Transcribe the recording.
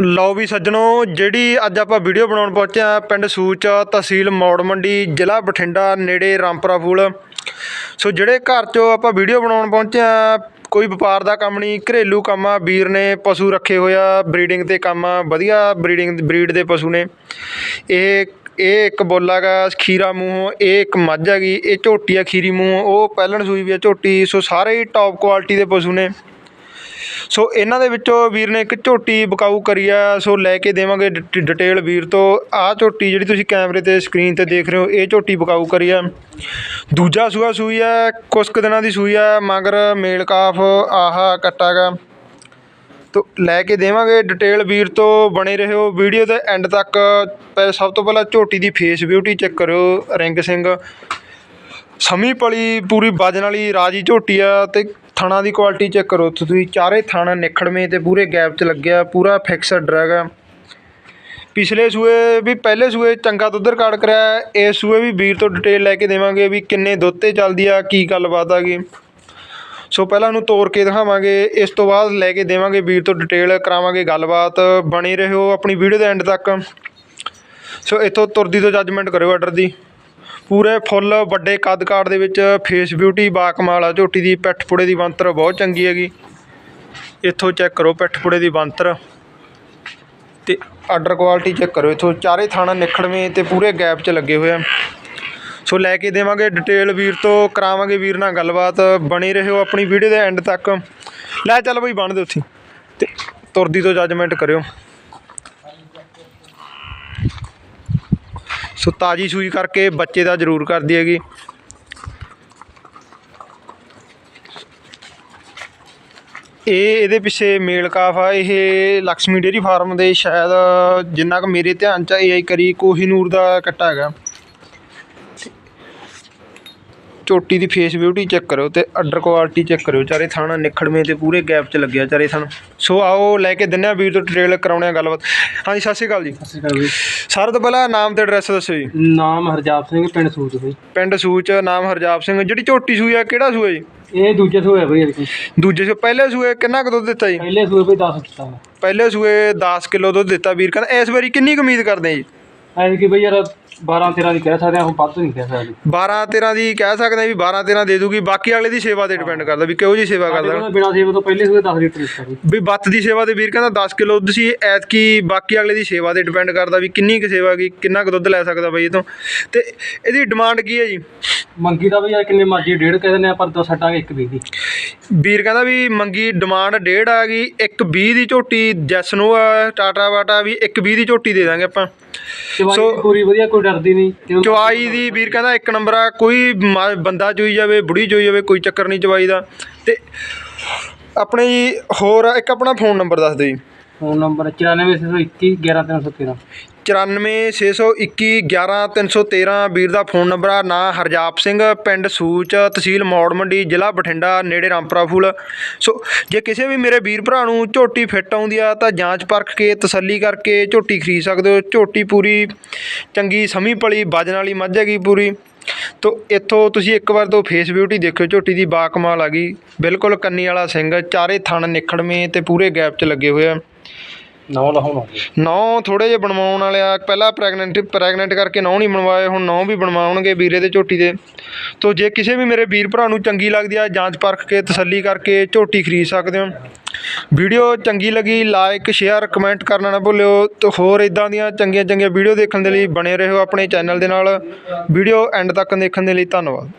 ਲਓ ਵੀ ਸੱਜਣੋ, ਜਿਹੜੀ ਅੱਜ ਆਪਾਂ ਵੀਡੀਓ ਬਣਾਉਣ ਪਹੁੰਚੇ ਆ ਪਿੰਡ ਸੂਚ ਤਹਿਸੀਲ ਮੌੜ ਮੰਡੀ, ਜ਼ਿਲ੍ਹਾ ਬਠਿੰਡਾ, ਨੇੜੇ ਰਾਮਪੁਰਾ ਫੂਲ। ਸੋ ਜਿਹੜੇ ਘਰ 'ਚੋਂ ਆਪਾਂ ਵੀਡੀਓ ਬਣਾਉਣ ਪਹੁੰਚੇ ਆ ਕੋਈ ਵਪਾਰ ਦਾ ਕੰਮ ਨਹੀਂ, ਘਰੇਲੂ ਕੰਮ ਆ, ਵੀਰ ਨੇ ਪਸ਼ੂ ਰੱਖੇ ਹੋਇਆ ਬਰੀਡਿੰਗ ਤੇ ਕੰਮ ਆ, ਵਧੀਆ ਬਰੀਡਿੰਗ, ਬਰੀਡ ਦੇ ਪਸ਼ੂ ਨੇ। ਇਹ ਇਹ ਇੱਕ ਬੋਲਾ ਗਾ ਖੀਰਾ ਮੂੰਹ, ਇਹ ਇੱਕ ਮੱਝ ਹੈਗੀ, ਇਹ ਝੋਟੀ ਆ ਖੀਰੀ ਮੂੰਹ, ਉਹ ਪਹਿਲਣ ਸੂਈ ਵੀ ਆ ਝੋਟੀ, ਸੋ ਸਾਰੇ ਹੀ ਟੌਪ ਕੁਆਲਿਟੀ ਦੇ ਪਸ਼ੂ ਨੇ। ਸੋ ਇਹਨਾਂ ਦੇ ਵਿੱਚੋਂ ਵੀਰ ਨੇ ਇੱਕ ਝੋਟੀ ਬਕਾਊ ਕਰੀ ਆ, ਸੋ ਲੈ ਕੇ ਦੇਵਾਂਗੇ ਡਿਟ- ਡਿਟੇਲ ਵੀਰ ਤੋਂ। ਆਹ ਝੋਟੀ ਜਿਹੜੀ ਤੁਸੀਂ ਕੈਮਰੇ ਤੇ ਸਕਰੀਨ ਤੇ ਦੇਖ ਰਹੇ ਹੋ, ਇਹ ਝੋਟੀ ਬਕਾਊ ਕਰੀ ਆ। ਦੂਜਾ ਸੂਆ ਸੂਈ ਆ ਕੁਛ ਕੁ ਦਿਨਾਂ ਦੀ ਸੂਈ ਆ, ਮਗਰ ਮੇਲ ਕਾਫ ਆਹਾ ਕੱਟਾ ਗਾ। ਤੋ ਲੈ ਕੇ ਦੇਵਾਂਗੇ ਡਿਟੇਲ ਵੀਰ ਤੋਂ, ਬਣੇ ਰਹੋ। ਵੀਡੀਓ ਦੇ ਐਂਡ ਤੱਕ, ਪਹਿ- ਸਭ ਤੋਂ ਪਹਿਲਾਂ ਝੋਟੀ ਦੀ ਫੇਸ ਬਿਊਟੀ ਚੈੱਕ ਕਰਿਓ, ਰਿੰਗ ਸਿੰਘ। ਸਮੀ ਪਲੀ ਪੂਰੀ ਵਜਨ ਵਾਲੀ ਰਾਜੀ ਝੋਟੀ ਆ, ਤੇ ਥਣਾ ਦੀ ਕੁਆਲਿਟੀ ਚੈੱਕ ਕਰੋ। ਤੁਸੀਂ ਚਾਰੇ ਥਣ ਨਿਖੜਵੇਂ ਤੇ ਪੂਰੇ ਗੈਪ 'ਚ ਲੱਗਿਆ, ਪੂਰਾ ਫਿਕਸਡ ਹੈਗਾ ਪਿਛਲੇ ਸੂਏ ਵੀ, ਪਹਿਲੇ ਸੂਏ ਚੰਗਾ ਦੁੱਧ ਰਿਕਾਰਡ ਕਰਿਆ ਇਸ ਸੂਏ ਵੀ ਵੀਰ ਤੋਂ ਡਿਟੇਲ ਲੈ ਕੇ ਦੇਵਾਂਗੇ ਵੀ ਕਿੰਨੇ ਦੁੱਧ ਤੇ ਚੱਲਦੀ ਆ, ਕੀ ਗੱਲਬਾਤ ਆ ਗਈ। ਸੋ ਪਹਿਲਾਂ ਉਹਨੂੰ ਤੋੜ ਕੇ ਦਿਖਾਵਾਂਗੇ। ਇਸ ਤੋਂ ਬਾਅਦ ਲੈ ਕੇ ਦੇਵਾਂਗੇ ਵੀਰ ਤੋਂ ਡਿਟੇਲ ਕਰਾਵਾਂਗੇ ਗੱਲਬਾਤ। ਬਣੇ ਰਹੋ ਆਪਣੀ ਵੀਡੀਓ ਦੇ ਐਂਡ ਤੱਕ। ਸੋ ਇੱਥੋਂ ਤੁਰਦੀ ਤੋਂ ਜੱਜਮੈਂਟ ਕਰਿਓ ਆਰਡਰ ਦੀ। ਪੂਰੇ ਫੁੱਲ, ਵੱਡੇ ਕੱਦ ਕਾਠ ਦੇ ਵਿੱਚ ਫੇਸ ਬਿਊਟੀ ਬਾਕਮਾਲ ਆ ਝੋਟੀ ਦੀ ਪਿੱਠ ਪੁੜੇ ਦੀ ਬੰਤਰ ਬਹੁਤ ਚੰਗੀ ਹੈਗੀ। ਇੱਥੋਂ ਚੈੱਕ ਕਰੋ ਪਿੱਠ ਪੁੜੇ ਦੀ ਬੰਤਰ ਤੇ ਆਰਡਰ ਕੁਆਲਿਟੀ ਚੈੱਕ ਕਰੋ। ਇੱਥੋਂ ਚਾਰੇ ਥਾਣਾ ਨਿਖੜਵੇਂ ਤੇ ਪੂਰੇ ਗੈਪ 'ਚ ਲੱਗੇ ਹੋਏ ਆ। ਸੋ ਲੈ ਕੇ ਦੇਵਾਂਗੇ ਡਿਟੇਲ ਵੀਰ ਤੋਂ, ਕਰਾਵਾਂਗੇ ਵੀਰ ਨਾਲ ਗੱਲਬਾਤ। ਬਣੀ ਰਹੋ ਆਪਣੀ ਵੀਡੀਓ ਦੇ ਐਂਡ ਤੱਕ। ਲੈ ਚੱਲ ਬਈ ਬਣ ਦੇ ਉੱਥੇ। ਤੇ ਤੁਰਦੀ ਤੋਂ ਜੱਜਮੈਂਟ ਕਰਿਓ। ਸੋ ਤਾਜੀ ਸੂਈ ਕਰਕੇ ਬੱਚੇ ਦਾ ਜ਼ਰੂਰ ਕਰਦੀ ਹੈਗੀ। ਇਹ ਇਹਦੇ ਪਿੱਛੇ ਮੇਲ ਕਾਫ ਆ, ਇਹ ਲక్ష్ਮੀ ਡੇਅਰੀ ਫਾਰਮ ਦੇ ਸ਼ਾਇਦ ਜਿੰਨਾ ਕੁ ਮੇਰੇ ਧਿਆਨ ਚ ਆਈ ਕਰੀ ਕੋਹੀਨੂਰ ਦਾ ਕੱਟਾ ਹੈਗਾ। ਝੋਟੀ ਦੀ ਫੇਸ ਬਿਊਟੀ ਚੈੱਕ ਕਰੋ ਤੇ ਅੱਡਰ ਕੁਆਲਿਟੀ ਚੈੱਕ ਕਰਿਓ। ਚਾਰੇ ਥਾਣਾ ਨਿਖੜਵੇਂ ਤੇ ਪੂਰੇ ਗੈਪ 'ਚ ਲੱਗਿਆ ਚਾਰੇ ਥਣ। ਸੋ ਆਓ ਲੈ ਕੇ ਦਿੰਨੇ ਆ ਵੀਰ ਤੋਂ ਡਿਟੇਲ ਕਰਾਉਣੇ ਆ ਗੱਲਬਾਤ। ਹਾਂਜੀ ਸਤਿ ਸ਼੍ਰੀ ਅਕਾਲ ਜੀ। ਸਤਿ ਸ਼੍ਰੀ ਅਕਾਲ ਜੀ। ਸਾਰਿਆਂ ਤੋਂ ਪਹਿਲਾਂ ਨਾਮ ਤੇ ਐਡਰੈਸ ਦੱਸੋ ਜੀ। ਨਾਮ ਹਰਜਾਪ ਸਿੰਘ ਪਿੰਡ ਸੂਤ ਬਈ ਪਿੰਡ ਸੂਚ ਨਾਮ ਹਰਜਾਪ ਸਿੰਘ। ਜਿਹੜੀ ਝੋਟੀ ਸੂਈ ਆ ਕਿਹੜਾ ਸੂਆ ਜੀ? ਇਹ ਦੂਜੇ ਸੂਏ ਬਈ ਇਹਦੇ ਦੂਜੇ ਸੂ ਪਹਿਲੇ ਸੂਏ ਕਿੰਨਾ ਕੁ ਦੁੱਧ ਦਿੱਤਾ ਜੀ? ਪਹਿਲੇ ਸੂਏ ਬਈ 10 ਦਿੱਤਾ ਪਹਿਲੇ ਸੂਏ 10 ਕਿਲੋ ਦੁੱਧ ਦਿੱਤਾ ਵੀਰ। ਕਹਿੰਦਾ ਇਸ ਵਾਰੀ ਕਿੰਨੀ ਕੁ ਉਮੀਦ ਕਰਦੇ ਜੀ? ਐਂ ਕਿ ਬਈ ਯਾਰ 12 13 ਦੀ ਕਹਿ ਸਕਦੇ ਆ ਹੁਣ ਵੱਧ ਨਹੀਂ ਕਹਿ ਸਕਦੇ। 12 13 ਦੀ ਕਹਿ ਸਕਦੇ ਆ ਵੀ 12 13 ਦੇ ਦੂਗੀ ਬਾਕੀ ਅਗਲੇ ਦੀ ਸੇਵਾ ਤੇ ਡਿਪੈਂਡ ਕਰਦਾ ਵੀ ਕਿਹੋ ਜੀ ਸੇਵਾ ਕਰਦਾ। ਬਿਨਾਂ ਸੇਵਾ ਤੋਂ ਪਹਿਲੇ ਸੂਏ 10 ਲੀਟਰ ਬਈ ਵੀ ਬੱਤ ਦੀ ਸੇਵਾ ਤੇ ਵੀਰ ਕਹਿੰਦਾ 10 ਕਿਲੋ ਦੁੱਧ ਸੀ ਐਤਕੀ ਬਾਕੀ ਅਗਲੇ ਦੀ ਸੇਵਾ ਤੇ ਡਿਪੈਂਡ ਕਰਦਾ ਵੀ ਕਿੰਨੀ ਕੁ ਸੇਵਾ ਕੀ ਕਿੰਨਾ ਕੁ ਦੁੱਧ ਲੈ ਸਕਦਾ ਬਈ ਇਹ ਤੋਂ। ਤੇ ਇਹਦੀ ਡਿਮਾਂਡ ਕੀ ਹੈ ਜੀ? ਮੰਗੀ ਦਾ ਬਈ ਯਾਰ ਕਿੰਨੇ ਮਰਜ਼ੀ ਡੇਢ ਕਹਿ ਦਿੰਦੇ ਆ ਪਰ ਦੋ ਛੱਡਾਂਗੇ ਇੱਕ ਵੀ ਦੀ। ਵੀਰ ਕਹਿੰਦਾ ਵੀ ਮੰਗੀ ਡਿਮਾਂਡ ਡੇਢ ਆ ਗਈ ਇੱਕ 20 ਦੀ ਝੋਟੀ ਜੈਸਨੋ ਆ ਟਾਟਾ ਵਾਟਾ ਵੀ ਇੱਕ 20 ਦੀ ਝੋਟੀ ਦੇ ਦਾਂਗੇ ਆਪਾਂ। ਸੋ- ਵੀ ਪੂਰੀ ਵਧੀਆ ਕੋਈ ਡਰਦੀ ਨਹੀਂ। ਚਵਾਈ ਦੀ ਵੀਰ ਕਹਿੰਦਾ ਇੱਕ ਨੰਬਰ ਆ ਕੋਈ ਮ- ਬੰਦਾ ਚੋਈ ਜਾਵੇ ਬੁੜੀ ਚੋਈ ਜਾਵੇ ਕੋਈ ਚੱਕਰ ਨਹੀਂ ਚਵਾਈ ਦਾ। ਤੇ ਆਪਣੇ ਜੀ ਹੋਰ ਇੱਕ ਆਪਣਾ ਫੋਨ ਨੰਬਰ ਦੱਸ ਦਿਓ ਜੀ। ਫੋਨ ਨੰਬਰ 94621 11313 94621 11313 ਵੀਰ ਦਾ ਫੋਨ ਨੰਬਰ ਆ, ਨਾਂ ਹਰਜਾਪ ਸਿੰਘ, ਪਿੰਡ ਸੂਚ, ਤਹਿਸੀਲ ਮੌੜ ਮੰਡੀ, ਜ਼ਿਲ੍ਹਾ ਬਠਿੰਡਾ, ਨੇੜੇ ਰਾਮਪੁਰਾ ਫੂਲ। ਸੋ, ਜੇ ਕਿਸੇ ਵੀ ਮੇਰੇ ਵੀਰ ਭਰਾ ਨੂੰ ਝੋਟੀ ਫਿੱਟ ਆਉਂਦੀ ਆ, ਤਾਂ ਜਾਂਚ ਪਰਖ ਕੇ, ਤਸੱਲੀ ਕਰਕੇ ਝੋਟੀ ਖਰੀਦ ਸਕਦੇ ਹੋ। ਝੋਟੀ ਪੂਰੀ ਚੰਗੀ ਸਮੀ ਪਲੀ ਵਜਨ ਵਾਲੀ ਮੱਝ ਹੈਗੀ ਪੂਰੀ। ਤੋ, ਇੱਥੋਂ ਤੁਸੀਂ ਇੱਕ ਵਾਰ ਤੋਂ ਫੇਸ ਬਿਊਟੀ ਦੇਖਿਓ, ਝੋਟੀ ਦੀ ਬਾਕਮਾਲ ਆ ਗਈ। ਬਿਲਕੁਲ ਕੰਨੀ ਵਾਲਾ ਸਿੰਘ, ਚਾਰੇ ਥਣ ਨਿਖੜਵੇਂ ਤੇ ਪੂਰੇ ਗੈਪ 'ਚ ਲੱਗੇ ਹੋਏ ਆ। ਨੌ ਲਹਾਉਣਾ ਨੌ ਥੋੜੇ ਜਿਹਾ ਬਣਵਾਉਣ ਵਾਲੇ ਪਹਿਲਾਂ ਪ੍ਰੈਗਨੈਂਟ ਪ੍ਰੈਗਨੈਂਟ ਕਰਕੇ ਨੌ ਨਹੀਂ ਬਣਵਾਏ, ਹੁਣ ਨੌ ਵੀ ਬਣਵਾਉਣਗੇ ਵੀਰੇ ਦੇ ਝੋਟੀ ਦੇ। ਤੋ ਜੇ ਕਿਸੇ ਵੀ ਮੇਰੇ ਵੀਰ ਭਰਾ ਨੂੰ ਚੰਗੀ ਲੱਗਦੀ ਆ, ਜਾਂਚ ਪਰਖ ਕੇ, ਤਸੱਲੀ ਕਰਕੇ ਝੋਟੀ ਖਰੀਦ ਸਕਦੇ ਹੋ। ਵੀਡੀਓ ਚੰਗੀ ਲੱਗੀ ਲਾਈਕ ਸ਼ੇਅਰ ਕਮੈਂਟ ਕਰਨਾ ਨਾ ਭੁੱਲਿਓ। ਤੇ ਹੋਰ ਇਦਾਂ ਦੀਆਂ ਚੰਗੀਆਂ ਚੰਗੀਆਂ ਵੀਡੀਓ ਦੇਖਣ ਦੇ ਲਈ ਬਣੇ ਰਹੋ ਆਪਣੇ ਚੈਨਲ ਦੇ ਨਾਲ। ਵੀਡੀਓ ਐਂਡ ਤੱਕ ਦੇਖਣ ਦੇ ਲਈ ਧੰਨਵਾਦ।